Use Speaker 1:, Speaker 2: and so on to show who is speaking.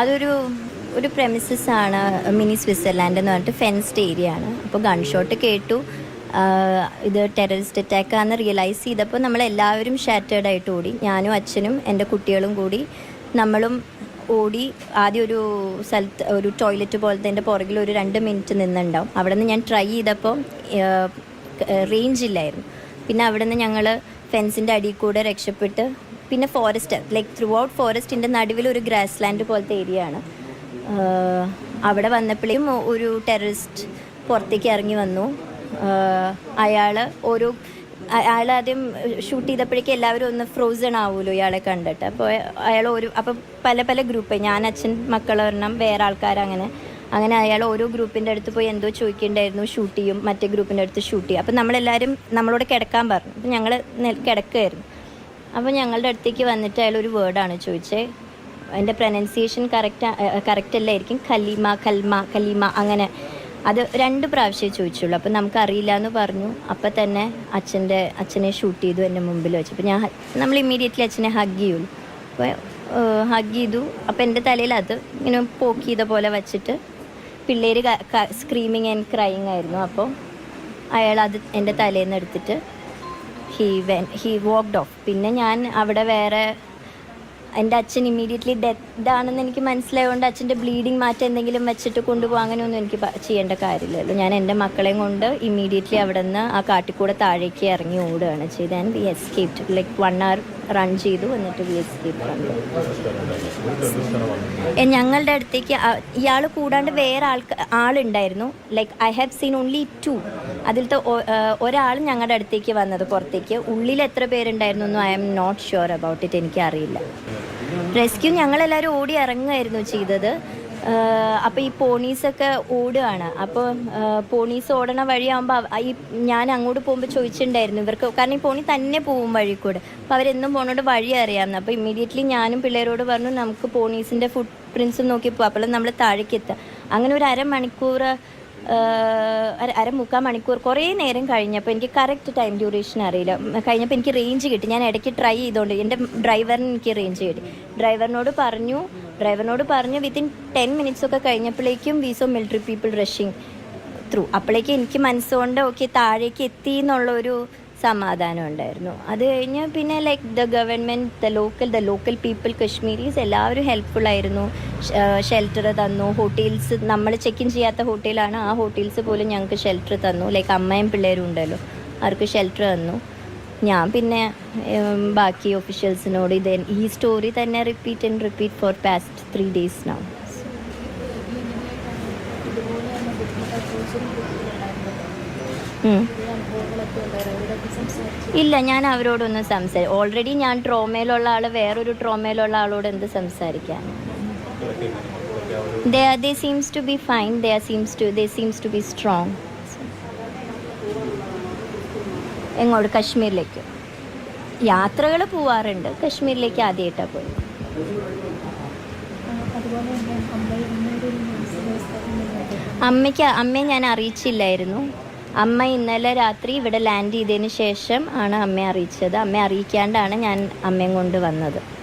Speaker 1: അതൊരു ഒരു പ്രെമിസസ് ആണ് മിനി സ്വിറ്റ്സർലാൻഡ് എന്ന് പറഞ്ഞിട്ട് ഫെൻസ്ഡ് ഏരിയ ആണ്. അപ്പോൾ ഗൺഷോട്ട് കേട്ടു. ഇത് ടെററിസ്റ്റ് അറ്റാക്ക് ആണെന്ന് റിയലൈസ് ചെയ്തപ്പോൾ നമ്മളെല്ലാവരും ഷാറ്റേഡ് ആയിട്ട് ഓടി. ഞാനും അച്ഛനും എന്റെ കുട്ടികളും കൂടി നമ്മളും ഓടി. ആദ്യം ഒരു സ്ഥലത്ത് ഒരു ടോയ്ലറ്റ് പോലത്തെ എന്റെ പുറകിൽ ഒരു രണ്ട് മിനിറ്റ് നിന്നുണ്ടാവും. അവിടെ നിന്ന് ഞാൻ ട്രൈ ചെയ്തപ്പോൾ റേഞ്ച് ഇല്ലായിരുന്നു. പിന്നെ അവിടെ നിന്ന് ഞങ്ങൾ ഫെൻസിന്റെ അടിയിൽ കൂടെ രക്ഷപ്പെട്ട് പിന്നെ ഫോറസ്റ്റ് ലൈക്ക് ത്രൂ ഔട്ട് ഫോറസ്റ്റിന്റെ നടുവിൽ ഒരു ഗ്രാസ് ലാൻഡ് പോലത്തെ ഏരിയ ആണ്. അവിടെ വന്നപ്പോഴേയും ഒരു ടെററിസ്റ്റ് പുറത്തേക്ക് ഇറങ്ങി വന്നു. അയാൾ ഓരോ അയാൾ ആദ്യം ഷൂട്ട് ചെയ്തപ്പോഴേക്കും എല്ലാവരും ഒന്ന് ഫ്രോസൺ ആവുമല്ലോ ഇയാളെ കണ്ടിട്ട്. അപ്പോൾ അയാൾ ഒരു അപ്പം പല പല ഗ്രൂപ്പ് ഞാൻ അച്ഛൻ മക്കൾ ഒരെണ്ണം വേറെ ആൾക്കാർ അങ്ങനെ. അങ്ങനെ അയാൾ ഓരോ ഗ്രൂപ്പിന്റെ അടുത്ത് പോയി എന്തോ ചോദിക്കേണ്ടായിരുന്നു ഷൂട്ട് ചെയ്യും മറ്റേ ഗ്രൂപ്പിന്റെ അടുത്ത് ഷൂട്ട് ചെയ്യും. അപ്പം നമ്മളെല്ലാവരും നമ്മളോട് കിടക്കാൻ പറഞ്ഞു. അപ്പം ഞങ്ങൾ കിടക്കുമായിരുന്നു അപ്പോൾ ഞങ്ങളുടെ അടുത്തേക്ക് വന്നിട്ട് അയാൾ ഒരു വേർഡാണ് ചോദിച്ചത് എന്റെ പ്രൊനൗൺസിയേഷൻ കറക്റ്റ് കറക്റ്റ് അല്ലായിരിക്കും. കലീമ കൽമ കലീമ അങ്ങനെ. അത് രണ്ട് പ്രാവശ്യമേ ചോദിച്ചുള്ളൂ. നമുക്ക് അറിയില്ല എന്ന് പറഞ്ഞു. അപ്പം തന്നെ അച്ഛന്റെ അച്ഛനെ ഷൂട്ട് ചെയ്തു എന്റെ മുമ്പിൽ വെച്ചു. അപ്പം ഞാൻ നമ്മൾ ഇമ്മീഡിയറ്റ്ലി അച്ഛനെ ഹഗ് ചെയ്യുള്ളൂ അപ്പോൾ ഹഗ് ചെയ്തു. അപ്പം എന്റെ തലയിൽ അത് ഇങ്ങനെ പോക്ക് ചെയ്ത പോലെ വെച്ചിട്ട് പിള്ളേർ സ്ക്രീമിങ് ആൻഡ് ക്രൈങ് ആയിരുന്നു. അപ്പോൾ അയാൾ അത് എന്റെ തലേന്ന് എടുത്തിട്ട് he when he walked off പിന്നെ ഞാൻ അവിടെ വേറെ എന്റെ അച്ഛൻ ഇമ്മീഡിയറ്റ്ലി ഡെത്ത് ആണെന്ന് എനിക്ക് മനസ്സിലായതുകൊണ്ട് അച്ഛന്റെ ബ്ലീഡിങ് മാറ്റം എന്തെങ്കിലും വെച്ചിട്ട് കൊണ്ടുപോകാൻ അങ്ങനെയൊന്നും എനിക്ക് ചെയ്യേണ്ട കാര്യമില്ലല്ലോ ഞാൻ എന്റെ മക്കളെയും കൊണ്ട് ഇമ്മീഡിയറ്റ്ലി അവിടെ നിന്ന് ആ കാട്ടിക്കൂടെ താഴേക്ക് ഇറങ്ങി ഓടുകയാണ് ചെയ്ത് and we escape like one hour run ചെയ്തു എന്നിട്ട് വി എസ്കേപ്പ് ഞങ്ങളുടെ അടുത്തേക്ക് ഇയാൾ കൂടാണ്ട് വേറെ ആൾക്ക് ആളുണ്ടായിരുന്നു. Like I have seen only two അതിലത്തെ ഒരാൾ ഞങ്ങളുടെ അടുത്തേക്ക് വന്നത് പുറത്തേക്ക്. ഉള്ളിൽ എത്ര പേരുണ്ടായിരുന്നു എന്നും I am not sure about it എനിക്ക് അറിയില്ല. റെസ്ക്യൂ ഞങ്ങളെല്ലാവരും ഓടി ഇറങ്ങുമായിരുന്നു ചെയ്തത്. അപ്പോൾ ഈ പോണീസൊക്കെ ഓടുകയാണ് അപ്പോൾ പോണീസ് ഓടണ വഴിയാകുമ്പോൾ ഈ ഞാൻ അങ്ങോട്ട് പോകുമ്പോൾ ചോദിച്ചിട്ടുണ്ടായിരുന്നു ഇവർക്ക്. കാരണം ഈ പോണി തന്നെ പോകും വഴി കൂടെ അപ്പോൾ അവരെന്നും പോണോട് വഴി അറിയാമെന്ന് അപ്പോൾ ഇമ്മീഡിയറ്റ്ലി ഞാനും പിള്ളേരോട് പറഞ്ഞു നമുക്ക് പോണീസിന്റെ ഫുട് പ്രിൻസും നോക്കി പോകാം അപ്പോൾ നമ്മൾ താഴേക്ക് എത്താം. അങ്ങനെ ഒരു അരമണിക്കൂർ അര മുക്കാൽ മണിക്കൂർ കുറേ നേരം കഴിഞ്ഞപ്പോൾ എനിക്ക് കറക്റ്റ് ടൈം ഡ്യൂറേഷൻ അറിയില്ല. കഴിഞ്ഞപ്പോൾ എനിക്ക് റേഞ്ച് കിട്ടി. ഞാൻ ഇടയ്ക്ക് ട്രൈ ചെയ്തുകൊണ്ട് എന്റെ ഡ്രൈവറിന് എനിക്ക് റേഞ്ച് കിട്ടി. ഡ്രൈവറിനോട് പറഞ്ഞു ഡ്രൈവറിനോട് പറഞ്ഞു വിത്തിൻ ടെൻ മിനിറ്റ്സ് ഒക്കെ കഴിഞ്ഞപ്പോഴേക്കും we saw military people rushing through അപ്പോഴേക്കും എനിക്ക് മനസ്സുകൊണ്ട് ഓക്കെ താഴേക്ക് എത്തി എന്നുള്ളൊരു സമാധാനം ഉണ്ടായിരുന്നു. അത് കഴിഞ്ഞ് പിന്നെ like the government the local the local people Kashmiris എല്ലാവരും ഹെൽപ്ഫുൾ ആയിരുന്നു. ഷെൽട്ടർ തന്നു. ഹോട്ടൽസ് നമ്മൾ ചെക്ക് ഇൻ ചെയ്യാത്ത ഹോട്ടലാണ് ആ ഹോട്ടൽസ് പോലും ഞങ്ങൾക്ക് ഷെൽട്ടർ തന്നു. ലൈക്ക് അമ്മയും പിള്ളേരും ഉണ്ടല്ലോ. അവർക്ക് ഷെൽട്ടർ തന്നു. ഞാൻ പിന്നെ ബാക്കി ഒഫീഷ്യൽസിനോട് ഇത് ഈ സ്റ്റോറി തന്നെ repeat and repeat for past three days now ഇല്ല ഞാൻ അവരോടൊന്നും സംസാരി ഓൾറെഡി ഞാൻ ട്രോമയിലുള്ള ആൾ വേറൊരു ട്രോമയിലുള്ള ആളോട് എന്ത് സംസാരിക്കാൻ? They they seems to be fine they seems to they seems to be strong എങ്ങോട്ട്? കശ്മീരിലേക്ക്. യാത്രകൾ പോവാറുണ്ട്. കശ്മീരിലേക്ക് ആദ്യമായിട്ടാണ് പോയി? അമ്മയ്ക്ക് അമ്മയെ ഞാൻ അറിയിച്ചില്ലായിരുന്നു. അമ്മ ഇന്നലെ രാത്രി ഇവിടെ ലാൻഡ് ചെയ്തതിന് ശേഷം ആണ് അമ്മയെ അറിയിച്ചത്. അമ്മയെ അറിയിക്കാണ്ടാണ് ഞാൻ അമ്മയും കൊണ്ട് വന്നത്.